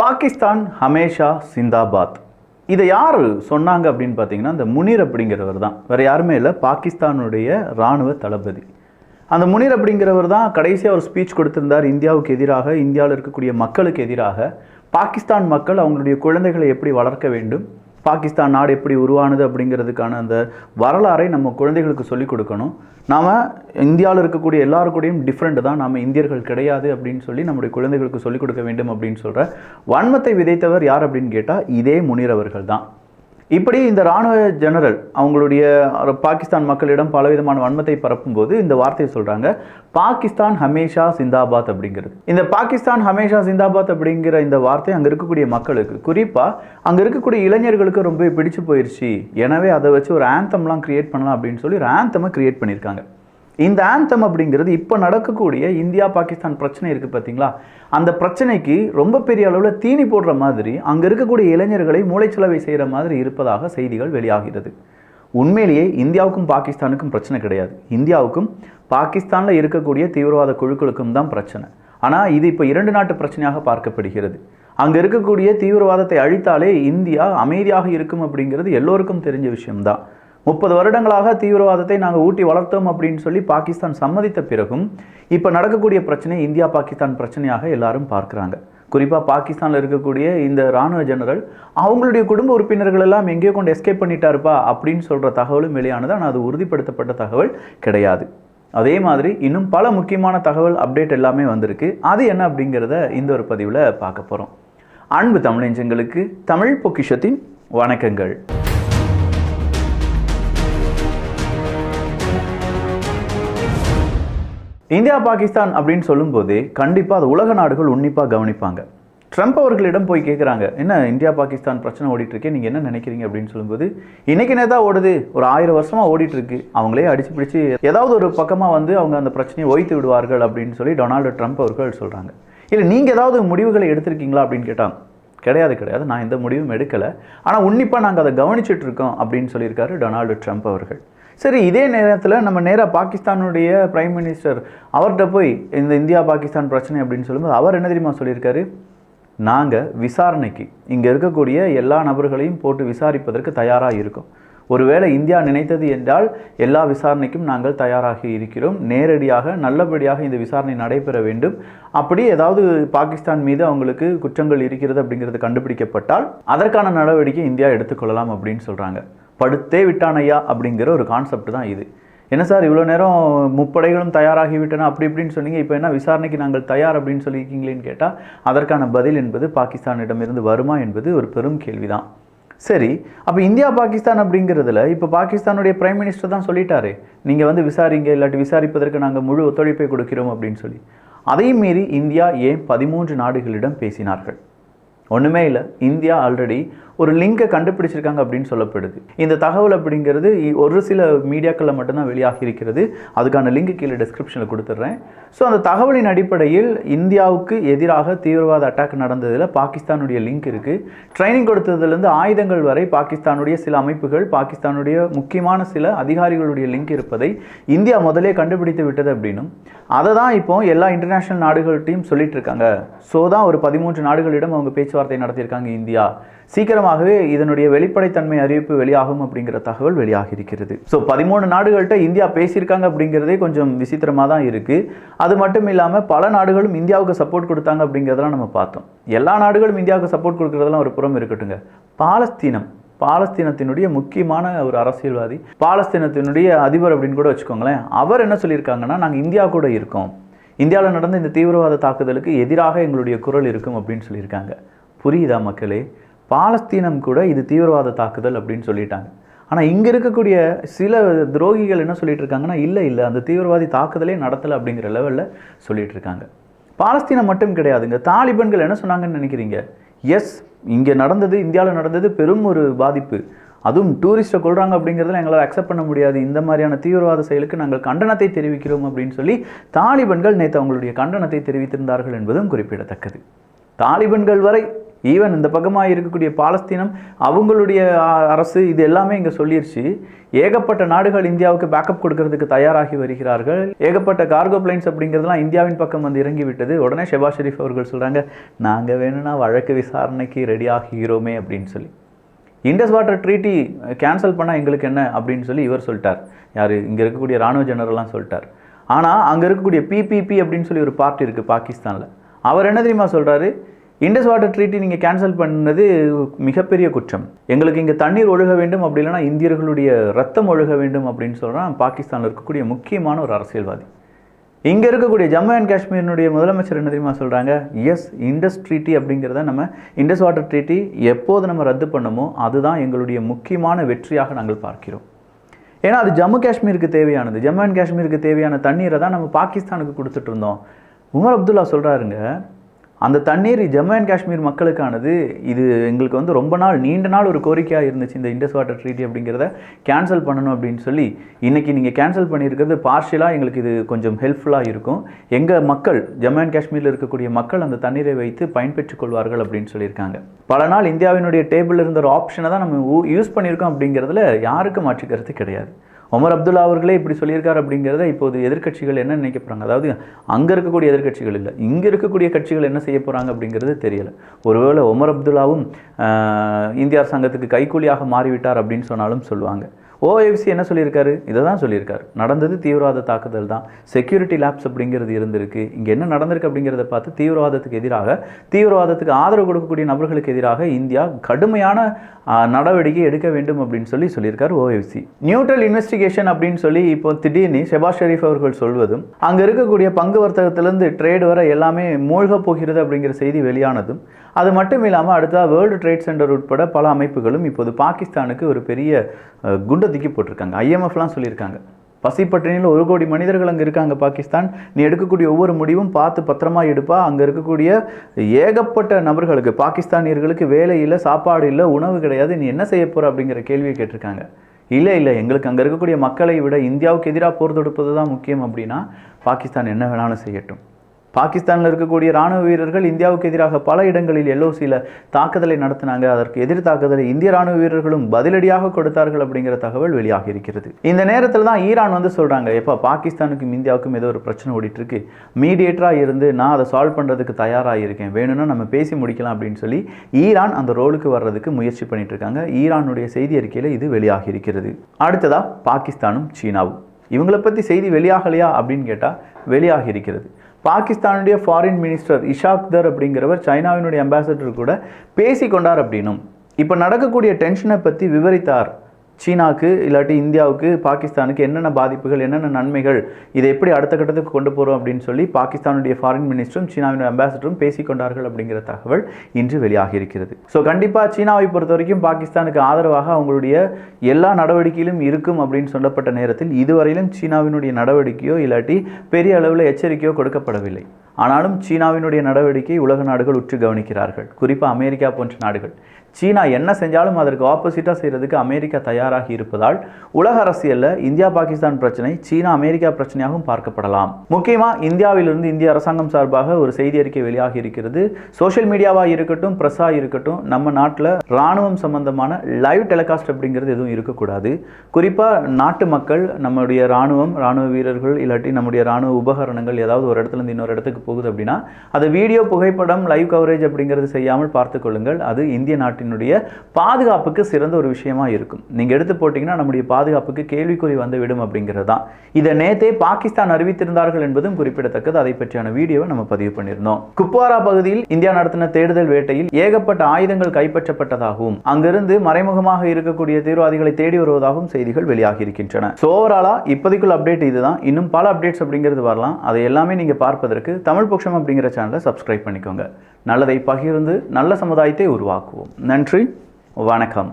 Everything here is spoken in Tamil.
பாகிஸ்தான் ஹமேஷா சிந்தாபாத். இதை யார் சொன்னாங்க அப்படின்னு பார்த்தீங்கன்னா அந்த முனீர் அப்படிங்கிறவர் தான். வேறு யாருமே இல்லை. பாகிஸ்தானுடைய இராணுவ தளபதி. அந்த முனீர் அப்படிங்கிறவர் தான் கடைசியாக ஒரு ஸ்பீச் கொடுத்திருந்தார். இந்தியாவுக்கு எதிராக இந்தியாவில் இருக்கக்கூடிய மக்களுக்கு எதிராக. பாகிஸ்தான் மக்கள் அவங்களுடைய குழந்தைகளை எப்படி வளர்க்க வேண்டும்? பாகிஸ்தான் நாடு எப்படி உருவானது அப்படிங்கிறதுக்கான அந்த வரலாறை நம்ம குழந்தைகளுக்கு சொல்லிக் கொடுக்கணும். நாம் இந்தியாவில் இருக்கக்கூடிய எல்லாருக்கூடையும் டிஃப்ரெண்ட் தான். நாம் இந்தியர்கள் கிடையாது அப்படின்னு சொல்லி நம்முடைய குழந்தைகளுக்கு சொல்லிக் கொடுக்க வேண்டும் அப்படின்னு சொல்கிற வன்மத்தை விதைத்தவர் யார் அப்படின்னு கேட்டால் இதே முனிரவர்கள் தான். இப்படி இந்த ராணுவ ஜெனரல் அவங்களுடைய பாகிஸ்தான் மக்களிடம் பலவிதமான வன்மத்தை பரப்பும்போது இந்த வார்த்தையை சொல்கிறாங்க பாகிஸ்தான் ஹமேஷா சிந்தாபாத் அப்படிங்கிறது. இந்த பாகிஸ்தான் ஹமேஷா சிந்தாபாத் அப்படிங்கிற இந்த வார்த்தை அங்கே இருக்கக்கூடிய மக்களுக்கு குறிப்பாக அங்கே இருக்கக்கூடிய இளைஞர்களுக்கு ரொம்ப பிடிச்சு போயிடுச்சு எனவே அதை வச்சு ஒரு ஆந்தம்லாம் கிரியேட் பண்ணலாம் அப்படின்னு சொல்லி ஒரு ஆந்தமை கிரியேட் பண்ணியிருக்காங்க. இந்த ஆந்தம் அப்படிங்கிறது இப்போ நடக்கக்கூடிய இந்தியா பாகிஸ்தான் பிரச்சனை இருக்குது பார்த்தீங்களா அந்த பிரச்சனைக்கு ரொம்ப பெரிய அளவில் தீனி போடுற மாதிரி அங்கே இருக்கக்கூடிய இளைஞர்களை மூளைச்சலவை செய்கிற மாதிரி இருப்பதாக செய்திகள் வெளியாகிறது. உண்மையிலேயே இந்தியாவுக்கும் பாகிஸ்தானுக்கும் பிரச்சனை கிடையாது. இந்தியாவுக்கும் பாகிஸ்தானில் இருக்கக்கூடிய தீவிரவாத குழுக்களுக்கும் தான் பிரச்சனை. ஆனால் இது இப்போ இரண்டு நாட்டு பிரச்சனையாக பார்க்கப்படுகிறது. அங்கே இருக்கக்கூடிய தீவிரவாதத்தை அழித்தாலே இந்தியா அமைதியாக இருக்கும் அப்படிங்கிறது எல்லோருக்கும் தெரிஞ்ச விஷயம்தான். முப்பது வருடங்களாக தீவிரவாதத்தை நாங்கள் ஊட்டி வளர்த்தோம் அப்படின்னு சொல்லி பாகிஸ்தான் சம்மதித்த பிறகும் இப்போ நடக்கக்கூடிய பிரச்சனை இந்தியா பாகிஸ்தான் பிரச்சனையாக எல்லாரும் பார்க்குறாங்க. குறிப்பாக பாகிஸ்தானில் இருக்கக்கூடிய இந்த ராணுவ ஜெனரல் அவங்களுடைய குடும்ப உறுப்பினர்கள் எல்லாம் எங்கேயோ கொண்டு எஸ்கேப் பண்ணிட்டாருப்பா அப்படின்னு சொல்கிற தகவலும் வெளியானது. ஆனால் அது உறுதிப்படுத்தப்பட்ட தகவல் கிடையாது. அதே மாதிரி இன்னும் பல முக்கியமான தகவல் அப்டேட் எல்லாமே வந்திருக்கு. அது என்ன அப்படிங்கிறத இந்த ஒரு பதிவில் பார்க்க போகிறோம் அன்பு தமிழஞ்சங்களுக்கு தமிழ் பொக்கிஷத்தின் வணக்கங்கள். இந்தியா பாகிஸ்தான் அப்படின்னு சொல்லும்போது கண்டிப்பாக அது உலக நாடுகள் உன்னிப்பாக கவனிப்பாங்க. ட்ரம்ப் அவர்களிடம் போய் கேட்குறாங்க என்ன இந்தியா பாகிஸ்தான் பிரச்சனை ஓடிட்டுருக்கே நீங்கள் என்ன நினைக்கிறீங்க? அப்படின்னு சொல்லும்போது இன்னைக்கு நேதா ஓடுது? ஒரு ஆயிரம் வருஷமாக ஓடிட்டுருக்கு. அவங்களே அடிச்சு பிடிச்சி ஏதாவது ஒரு பக்கமாக வந்து அவங்க அந்த பிரச்சனையை ஒய்த்து விடுவார்கள் அப்படின்னு சொல்லி டொனால்டு ட்ரம்ப் அவர்கள் சொல்கிறாங்க இல்லை நீங்கள் ஏதாவது முடிவுகளை எடுத்திருக்கீங்களா அப்படின்னு கேட்டாங்க. கிடையாது கிடையாது. நான் எந்த முடிவும் எடுக்கலை. ஆனால் உன்னிப்பாக நாங்கள் அதை கவனிச்சிட்டு இருக்கோம் அப்படின்னு சொல்லியிருக்காரு டொனால்டு ட்ரம்ப் அவர்கள். சரி இதே நேரத்தில் நம்ம நேராக பாகிஸ்தானுடைய பிரைம் மினிஸ்டர் அவர்கிட்ட போய் இந்த இந்தியா பாகிஸ்தான் பிரச்சனை அப்படின்னு சொல்லும்போது அவர் என்ன தெரியுமா சொல்லியிருக்காரு? நாங்கள் விசாரணைக்கு இங்கே இருக்கக்கூடிய எல்லா நபர்களையும் போட்டு விசாரிப்பதற்கு தயாராக இருக்கோம். ஒருவேளை இந்தியா நினைத்தது என்றால் எல்லா விசாரணைக்கும் நாங்கள் தயாராக இருக்கிறோம். நேரடியாக நல்லபடியாக இந்த விசாரணை நடைபெற வேண்டும். அப்படி ஏதாவது பாகிஸ்தான் மீது அவங்களுக்கு குற்றங்கள் இருக்கிறது அப்படிங்கிறது கண்டுபிடிக்கப்பட்டால் அதற்கான நடவடிக்கை இந்தியா எடுத்துக்கொள்ளலாம் அப்படின்னு சொல்கிறாங்க படுத்தே விட்டானையா அப்படிங்கிற ஒரு கான்செப்ட் தான் இது. என்ன சார் இவ்வளோ நேரம் முப்படைகளும் தயாராகிவிட்டன அப்படி இப்படின்னு சொன்னீங்க. இப்போ என்ன விசாரணைக்கு நாங்கள் தயார் அப்படின்னு சொல்லியிருக்கீங்களேன்னு கேட்டால் அதற்கான பதில் என்பது பாகிஸ்தானிடமிருந்து வருமா என்பது ஒரு பெரும் கேள்விதான். சரி அப்போ இந்தியா பாகிஸ்தான் அப்படிங்கிறதுல இப்போ பாகிஸ்தானுடைய பிரைம் மினிஸ்டர் தான் சொல்லிட்டாரு. நீங்கள் வந்து விசாரிங்க இல்லாட்டி விசாரிப்பதற்கு நாங்கள் முழு ஒத்துழைப்பை கொடுக்கிறோம் அப்படின்னு சொல்லி. அதையும் மீறி இந்தியா ஏன் பதிமூன்று நாடுகளிடம் பேசினார்கள்? ஒன்றுமே இல்லை. இந்தியா ஆல்ரெடி ஒரு லிங்கை கண்டுபிடிச்சிருக்காங்க அப்படின்னு சொல்லப்படுது. இந்த தகவல் அப்படிங்கிறது இ- ஒரு சில மீடியாக்களில் மட்டும்தான் வெளியாகி இருக்கிறது அதுக்கான லிங்க் கீழே டிஸ்கிரிப்ஷனில் கொடுத்துட்றேன். ஸோ அந்த தகவலின் அடிப்படையில் இந்தியாவுக்கு எதிராக தீவிரவாத அட்டாக் நடந்ததில் பாகிஸ்தானுடைய லிங்க் இருக்குது ட்ரைனிங் கொடுத்ததுலேருந்து ஆயுதங்கள் வரை பாகிஸ்தானுடைய சில அமைப்புகள் பாகிஸ்தானுடைய முக்கியமான சில அதிகாரிகளுடைய லிங்க் இருப்பதை இந்தியா முதலே கண்டுபிடித்து விட்டது அப்படின்னும். அதை தான் இப்போ எல்லா இன்டர்நேஷனல் நாடுகள்கிட்டையும் சொல்லிட்டு இருக்காங்க. ஸோ தான் ஒரு பதிமூன்று நாடுகளிடம் அவங்க பேச்சுவார்த்தை நடத்தியிருக்காங்க இந்தியா. சீக்கிரமாகவே இதனுடைய வெளிப்படைத்தன்மை அறிவிப்பு வெளியாகும் அப்படிங்கிற தகவல் வெளியாகி இருக்கிறது ஸோ பதிமூணு நாடுகள்கிட்ட இந்தியா பேசியிருக்காங்க அப்படிங்கிறதே கொஞ்சம் விசித்திரமாக தான் இருக்குது அது மட்டும் இல்லாமல் பல நாடுகளும் இந்தியாவுக்கு சப்போர்ட் கொடுத்தாங்க அப்படிங்கிறதெல்லாம் நம்ம பார்த்தோம். எல்லா நாடுகளும் இந்தியாவுக்கு சப்போர்ட் கொடுக்குறதெல்லாம் ஒரு புறம் இருக்கட்டுங்க பாலஸ்தீனம் பாலஸ்தீனத்தினுடைய முக்கியமான ஒரு அரசியல்வாதி பாலஸ்தீனத்தினுடைய அதிபர் அப்படின்னு கூட வச்சுக்கோங்களேன் அவர் என்ன சொல்லியிருக்காங்கன்னா நாங்கள் இந்தியா கூட இருக்கோம். இந்தியாவில் நடந்த இந்த தீவிரவாத தாக்குதலுக்கு எதிராக எங்களுடைய குரல் இருக்கும் அப்படின்னு சொல்லியிருக்காங்க. புரியுதா மக்களே? பாலஸ்தீனம் கூட இது தீவிரவாத தாக்குதல் அப்படின்னு சொல்லிட்டாங்க. ஆனால் இங்கே இருக்கக்கூடிய சில துரோகிகள் என்ன சொல்லிட்டு இருக்காங்கன்னா இல்லை இல்லை அந்த தீவிரவாதி தாக்குதலே நடத்தலை அப்படிங்கிற லெவலில் சொல்லிட்டு இருக்காங்க. பாலஸ்தீனம் மட்டும் கிடையாதுங்க. தாலிபன்கள் என்ன சொன்னாங்கன்னு நினைக்கிறீங்க? எஸ் இங்கே நடந்தது இந்தியாவில் நடந்தது பெரும் ஒரு பாதிப்பு. அதுவும் டூரிஸ்ட்டை கொள்கிறாங்க அப்படிங்கிறதுல எங்களால் அக்செப்ட் பண்ண முடியாது. இந்த மாதிரியான தீவிரவாத செயலுக்கு நாங்கள் கண்டனத்தை தெரிவிக்கிறோம் அப்படின்னு சொல்லி தாலிபன்கள் நேற்று அவங்களுடைய கண்டனத்தை தெரிவித்திருந்தார்கள் என்பதும் குறிப்பிடத்தக்கது. தாலிபன்கள் வரை ஈவன் இந்த பக்கமாக இருக்கக்கூடிய பாலஸ்தீனம் அவங்களுடைய அரசு இது எல்லாமே இங்கே சொல்லிருச்சு. ஏகப்பட்ட நாடுகள் இந்தியாவுக்கு பேக்கப் கொடுக்கறதுக்கு தயாராகி வருகிறார்கள். ஏகப்பட்ட கார்கோ பிளைன்ஸ் அப்படிங்கிறதுலாம் இந்தியாவின் பக்கம் வந்து இறங்கி விட்டது உடனே ஷெபா ஷெரீஃப் அவர்கள் சொல்கிறாங்க நாங்கள் வேணும்னா வழக்கு விசாரணைக்கு ரெடி ஆகிறோமே அப்படின்னு சொல்லி. இண்டஸ் வாட்டர் ட்ரீட்டி கேன்சல் பண்ணால் எங்களுக்கு என்ன அப்படின்னு சொல்லி இவர் சொல்லிட்டார். யார்? இங்கே இருக்கக்கூடிய ராணுவ ஜெனரல்லாம் சொல்லிட்டார். ஆனால் அங்கே இருக்கக்கூடிய பிபிபி அப்படின்னு சொல்லி ஒரு பார்ட்டி இருக்குது பாகிஸ்தானில். அவர் என்ன தெரியுமா சொல்கிறாரு இண்டஸ் வாட்டர் ட்ரீட்டி நீங்கள் கேன்சல் பண்ணது மிகப்பெரிய குற்றம். எங்களுக்கு இங்கே தண்ணீர் ஒழுக வேண்டும் அப்படி இல்லைன்னா இந்தியர்களுடைய ரத்தம் ஒழுக வேண்டும் அப்படின்னு சொல்கிறான் பாகிஸ்தானில் இருக்கக்கூடிய முக்கியமான ஒரு அரசியல்வாதி. இங்கே இருக்கக்கூடிய ஜம்மு அண்ட் காஷ்மீரினுடைய முதலமைச்சர் என்ன தெரியுமா சொல்கிறாங்க எஸ் இண்டஸ் ட்ரீட்டி அப்படிங்கிறத நம்ம இண்டஸ் வாட்டர் ட்ரீட்டி எப்போது நம்ம ரத்து பண்ணமோ அதுதான் எங்களுடைய முக்கியமான வெற்றியாக நாங்கள் பார்க்கிறோம். ஏன்னா அது ஜம்மு காஷ்மீருக்கு தேவையானது. ஜம்மு அண்ட் காஷ்மீருக்கு தேவையான தண்ணீரை தான் நம்ம பாகிஸ்தானுக்கு கொடுத்துட்டு இருந்தோம். உமர் அப்துல்லா சொல்கிறாருங்க அந்த தண்ணீர் ஜம்மு அண்ட் காஷ்மீர் மக்களுக்கானது இது எங்களுக்கு வந்து ரொம்ப நாள் நீண்ட நாள் ஒரு கோரிக்கையாக இருந்துச்சு இந்த இண்டஸ் வாட்டர் ட்ரீட்டி அப்படிங்கிறத கேன்சல் பண்ணணும் அப்படின்னு சொல்லி இன்னைக்கு நீங்கள் கேன்சல் பண்ணியிருக்கிறது பார்ஷியலாக எங்களுக்கு இது கொஞ்சம் ஹெல்ப்ஃபுல்லாக இருக்கும். எங்கள் மக்கள் ஜம்மு அண்ட் காஷ்மீரில் இருக்கக்கூடிய மக்கள் அந்த தண்ணீரை வைத்து பயன்பெற்றுக் கொள்வார்கள் அப்படின்னு சொல்லியிருக்காங்க. பல நாள் இந்தியாவினுடைய டேபிள் இருந்த ஒரு ஆப்ஷனை தான் நம்ம யூஸ் பண்ணியிருக்கோம் அப்படிங்கிறதுல யாருக்கும் மாற்று கருத்து கிடையாது. ஒமர் அப்துல்லா அவர்களே இப்படி சொல்லியிருக்காரு அப்படிங்கிறத இப்போது எதிர்க்கட்சிகள் என்ன நினைக்க போகிறாங்க அதாவது அங்கே இருக்கக்கூடிய எதிர்கட்சிகள் இல்லை இங்கே இருக்கக்கூடிய கட்சிகள் என்ன செய்ய போகிறாங்க அப்படிங்கிறது தெரியலை. ஒருவேளை ஒமர் அப்துல்லாவும் இந்திய அரசாங்கத்துக்கு கைக்கூலியாக மாறிவிட்டார் அப்படின்னு சொன்னாலும் சொல்லுவாங்க. ஓஎஃப்சி என்ன சொல்லியிருக்காரு? இதை தான் சொல்லியிருக்காரு. நடந்தது தீவிரவாத தாக்குதல் தான். செக்யூரிட்டி லேப்ஸ் அப்படிங்கிறது இருந்திருக்கு. இங்கே என்ன நடந்திருக்கு அப்படிங்கிறத பார்த்து தீவிரவாதத்துக்கு எதிராக தீவிரவாதத்துக்கு ஆதரவு கொடுக்கக்கூடிய நபர்களுக்கு எதிராக இந்தியா கடுமையான நடவடிக்கை எடுக்க வேண்டும் அப்படின்னு சொல்லி சொல்லியிருக்காரு ஓஎஃப்சி நியூட்ரல் இன்வெஸ்டிகேஷன் அப்படின்னு சொல்லி இப்போ திடீர்னு ஷெபாஸ் ஷெரீஃப் அவர்கள் சொல்வதும் அங்கே இருக்கக்கூடிய பங்கு வர்த்தகத்திலேருந்து ட்ரேட் வர எல்லாமே மூழ்க போகிறது அப்படிங்கிற செய்தி வெளியானதும் அது மட்டும் இல்லாமல் அடுத்த வேர்ல்டு ட்ரேட் சென்டர் உட்பட பல அமைப்புகளும் இப்போது பாகிஸ்தானுக்கு ஒரு பெரிய குண்டு ஒதுக்கி போட்டிருக்காங்க ஐஎம்எஃப்லாம் சொல்லியிருக்காங்க பசிப்பட்டினியில் ஒரு கோடி மனிதர்கள் அங்கே இருக்காங்க. பாகிஸ்தான் நீ எடுக்கக்கூடிய ஒவ்வொரு முடிவும் பார்த்து பத்திரமா எடுப்பா. அங்கே இருக்கக்கூடிய ஏகப்பட்ட நபர்களுக்கு பாகிஸ்தானியர்களுக்கு வேலை இல்லை சாப்பாடு இல்லை உணவு கிடையாது. நீ என்ன செய்ய போற அப்படிங்கிற கேள்வியை கேட்டிருக்காங்க. இல்லை இல்லை எங்களுக்கு அங்கே இருக்கக்கூடிய மக்களை விட இந்தியாவுக்கு எதிராக போர் தொடுப்பது தான் முக்கியம் அப்படின்னா பாகிஸ்தான் என்ன வேணாலும் செய்யட்டும். பாகிஸ்தானில் இருக்கக்கூடிய ராணுவ வீரர்கள் இந்தியாவுக்கு எதிராக பல இடங்களில் எல்ஓசியில் தாக்குதலை நடத்தினாங்க. அதற்கு எதிர் தாக்குதலை இந்திய ராணுவ வீரர்களும் பதிலடியாக கொடுத்தார்கள் அப்படிங்கிற தகவல் வெளியாகி இருக்கிறது. இந்த நேரத்தில் தான் ஈரான் வந்து சொல்கிறாங்க எப்போ பாகிஸ்தானுக்கும் இந்தியாவுக்கும் ஏதோ ஒரு பிரச்சனை ஓடிட்டுருக்கு. மீடியேட்டராக இருந்து நான் அதை சால்வ் பண்ணுறதுக்கு தயாராக இருக்கேன். வேணும்னா நம்ம பேசி முடிக்கலாம் அப்படின்னு சொல்லி ஈரான் அந்த ரோலுக்கு வர்றதுக்கு முயற்சி பண்ணிட்டு இருக்காங்க. ஈரானுடைய செய்தி அறிக்கையில் இது வெளியாகி இருக்கிறது. அடுத்ததாக பாகிஸ்தானும் சீனாவும். இவங்களை பற்றி செய்தி வெளியாகலையா அப்படின்னு கேட்டால் வெளியாகி இருக்கிறது. பாகிஸ்தானுடைய ஃபாரின் மினிஸ்டர் இஷாக் தர் அப்படிங்கிறவர் சைனாவினுடைய அம்பாசடர் கூட பேசி கொண்டார் அப்படின்னும். இப்போ நடக்கக்கூடிய டென்ஷனை பற்றி விவரித்தார் சீனாக்கு இல்லாட்டி இந்தியாவுக்கு பாகிஸ்தானுக்கு என்னென்ன பாதிப்புகள் என்னென்ன நன்மைகள் இதை எப்படி அடுத்த கட்டத்துக்கு கொண்டு போகிறோம் அப்படின்னு சொல்லி பாகிஸ்தானுடைய ஃபாரின் மினிஸ்டரும் சீனாவின் அம்பாசடரும் பேசிக்கொண்டார்கள் அப்படிங்கிற தகவல் இன்று வெளியாகி இருக்கிறது. ஸோ கண்டிப்பாக சீனாவை பொறுத்த வரைக்கும் பாகிஸ்தானுக்கு ஆதரவாக அவங்களுடைய எல்லா நடவடிக்கையிலும் இருக்கும் அப்படின்னு சொல்லப்பட்ட நேரத்தில் இதுவரையிலும் சீனாவினுடைய நடவடிக்கையோ இல்லாட்டி பெரிய அளவில் எச்சரிக்கையோ கொடுக்கப்படவில்லை. ஆனாலும் சீனாவினுடைய நடவடிக்கை உலக நாடுகள் உற்று கவனிக்கிறார்கள். குறிப்பாக அமெரிக்கா போன்ற நாடுகள். சீனா என்ன செஞ்சாலும் அதற்கு ஆப்போசிட்டாக செய்கிறதுக்கு அமெரிக்கா தயாராகி இருப்பதால் உலக அரசியலில் இந்தியா பாகிஸ்தான் பிரச்சனை சீனா அமெரிக்கா பிரச்சனையாகவும் பார்க்கப்படலாம். முக்கியமாக இந்தியாவிலிருந்து இந்திய அரசாங்கம் சார்பாக ஒரு செய்தி அறிக்கை வெளியாகி இருக்கிறது. சோஷியல் மீடியாவாக இருக்கட்டும் ப்ரெஸ்ஸாக இருக்கட்டும் நம்ம நாட்டில் ராணுவம் சம்பந்தமான லைவ் டெலிகாஸ்ட் அப்படிங்கிறது எதுவும் இருக்கக்கூடாது. குறிப்பாக நாட்டு மக்கள் நம்முடைய ராணுவம் ராணுவ வீரர்கள் இல்லாட்டி நம்முடைய ராணுவ உபகரணங்கள் ஏதாவது ஒரு இடத்துல இருந்து இன்னொரு இடத்துக்கு போகுது அப்படின்னா அது வீடியோ புகைப்படம் லைவ் கவரேஜ் அப்படிங்கிறது செய்யாமல் பார்த்துக் கொள்ளுங்கள். அது இந்திய நாட்டு நாட்டினுடைய பாதுகாப்புக்கு சிறந்த ஒரு விஷயமா இருக்கும். நீங்க எடுத்து போட்டீங்கன்னா நம்முடைய பாதுகாப்புக்கு கேள்விக்குறி வந்து விடும் அப்படிங்கிறது தான் இதை நேத்தே பாகிஸ்தான் அறிவித்திருந்தார்கள் என்பதும் குறிப்பிடத்தக்கது. அதை பற்றியான வீடியோவை நம்ம பதிவு பண்ணியிருந்தோம். குப்வாரா பகுதியில் இந்தியா நடத்தின தேடுதல் வேட்டையில் ஏகப்பட்ட ஆயுதங்கள் கைப்பற்றப்பட்டதாகவும் அங்கிருந்து மறைமுகமாக இருக்கக்கூடிய தீவிரவாதிகளை தேடி வருவதாகவும் செய்திகள் வெளியாகி இருக்கின்றன ஸோ ஓவராலா இப்போதைக்குள்ள அப்டேட் இதுதான். இன்னும் பல அப்டேட்ஸ் அப்படிங்கிறது வரலாம். அதை எல்லாமே நீங்க பார்ப்பதற்கு தமிழ் பக்ஷம் அப்படிங்கிற சேனலை சப்ஸ்கிரைப் பண்ணிக்கோங்க. நல்லதை பகிர்ந்து நல்ல சமுதாயத்தை உருவாக்குவோம். நன்றி வணக்கம்.